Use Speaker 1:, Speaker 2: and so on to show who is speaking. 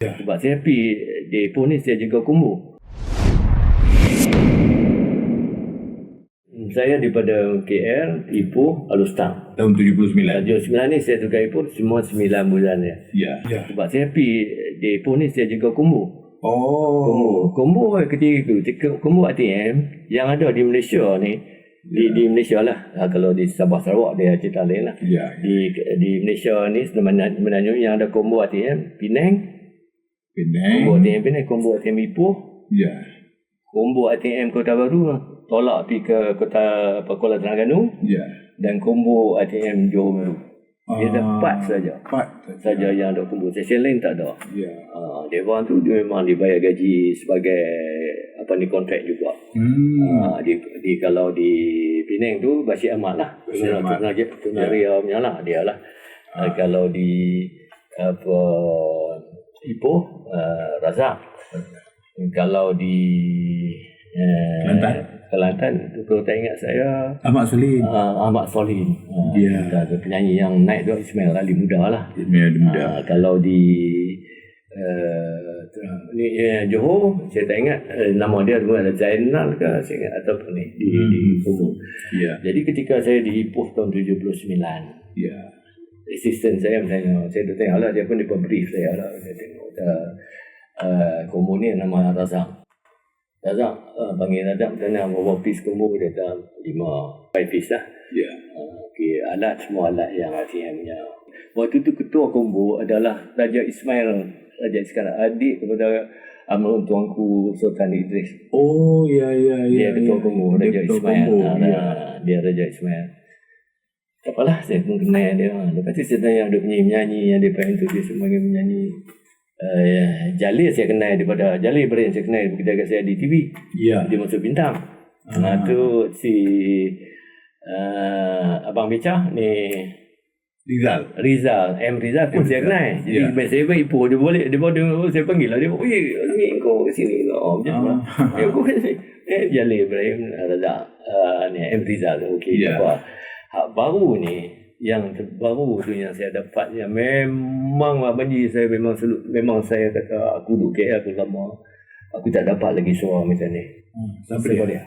Speaker 1: Ya.
Speaker 2: Sebab saya pergi di Ipoh ni saya jaga kumbu. Hmm, Saya daripada KL, Ipoh, Alustang.
Speaker 1: Tahun 79.
Speaker 2: Raja 9 ni saya tukar Ipoh semua 9 bulan ya.
Speaker 1: Ya. Ya.
Speaker 2: Sebab saya pergi di Ipoh ni saya jaga kumbu.
Speaker 1: Oh.
Speaker 2: Kumbu. Kumbu ketika itu, kumbu ATM yang ada di Malaysia ni, di, di Malaysia lah. Ha, kalau di Sabah Sarawak dia cerita lain lah.
Speaker 1: Ya.
Speaker 2: Di di Malaysia ni sebenarnya yang ada combo ATM Penang,
Speaker 1: Penang.
Speaker 2: ATM Penang, combo ATM Ipoh,
Speaker 1: Ya.
Speaker 2: combo ATM Kota Baru tolak pergi ke kota apa, Kuala Terengganu
Speaker 1: Ya.
Speaker 2: dan combo ATM Johor Bahru. Dia ada
Speaker 1: Ah,
Speaker 2: empat saja.
Speaker 1: Empat
Speaker 2: Saja yang ada combo. Sesi lain tak ada.
Speaker 1: Ya.
Speaker 2: Dia orang tu dia memang dibayar gaji sebagai apa ni kontrak juga.
Speaker 1: Hmm.
Speaker 2: Ha, di, di kalau di Penang tu Bashir Ahmad lah.
Speaker 1: Bashir Ahmad.
Speaker 2: Tunaria Tunaria punya lah dia lah. Ha. kalau di apa Ipoh uh, Razak. Kalau di uh,
Speaker 1: Kelantan?
Speaker 2: Kelantan tu kalau tak ingat saya
Speaker 1: Ahmad Solin.
Speaker 2: uh, Ahmad Solihin. Uh,
Speaker 1: Ya.
Speaker 2: penyanyi yang naik tu Ismail Ali muda lah.
Speaker 1: Dia muda.
Speaker 2: Ah, kalau di uh, ni eh, Johor saya tak ingat uh, nama dia dulu ada Zainal ke saya ingat ataupun ni di
Speaker 1: Hmm.
Speaker 2: di Kubu.
Speaker 1: Ya.
Speaker 2: Jadi ketika saya di Ipoh tahun 79
Speaker 1: Ya.
Speaker 2: Assistant saya tanya saya tu tengok lah dia pun dia pun brief saya lah saya tengok uh, uh, Kubu ni nama Razak Razak uh, panggil Razak tanya berapa piece Kubu dia kata lima five piece lah
Speaker 1: Ya.
Speaker 2: Uh, okay, alat semua alat yang ATM-nya. Waktu tu ketua kombo adalah Raja Ismail Raja sekarang adik kepada almarhum tuanku Sultan Idris.
Speaker 1: Oh, ya, ya,
Speaker 2: Dia
Speaker 1: ya.
Speaker 2: ketua
Speaker 1: ya.
Speaker 2: kombo
Speaker 1: Dia
Speaker 2: Raja
Speaker 1: ketua
Speaker 2: Ismail.
Speaker 1: kombo,
Speaker 2: Ah,
Speaker 1: ya.
Speaker 2: dia Raja Ismail. Tak apalah saya pun kenal dia. Lepas tu saya tanya ada penyanyi-penyanyi yang dia pengen tu dia sebagai penyanyi. Uh, Jalil saya kenal daripada Jalil Ibrahim saya kenal ketika saya di TV
Speaker 1: Ya.
Speaker 2: dia masuk bintang.
Speaker 1: Ah.
Speaker 2: Nah tu si uh, abang Becah ni
Speaker 1: Rizal.
Speaker 2: Rizal, M Rizal pun saya kenal. Jadi
Speaker 1: Ya.
Speaker 2: yeah. saya pun ipoh dia boleh dia boleh oh, saya panggil lah dia. Oh, ni kau ke sini lah. Oh, macam mana?
Speaker 1: Ah.
Speaker 2: Ya, kau ke sini. Eh, Jalil Ibrahim Razak. Uh, ni M Rizal. Okey,
Speaker 1: Ya.
Speaker 2: apa. Hak baru ni yang terbaru tu yang saya dapat yang memang lah benci saya memang selu, memang saya kata aku duduk KL aku lama aku tak dapat lagi suara macam ni
Speaker 1: Hmm,
Speaker 2: Siapa
Speaker 1: dia?
Speaker 2: dia?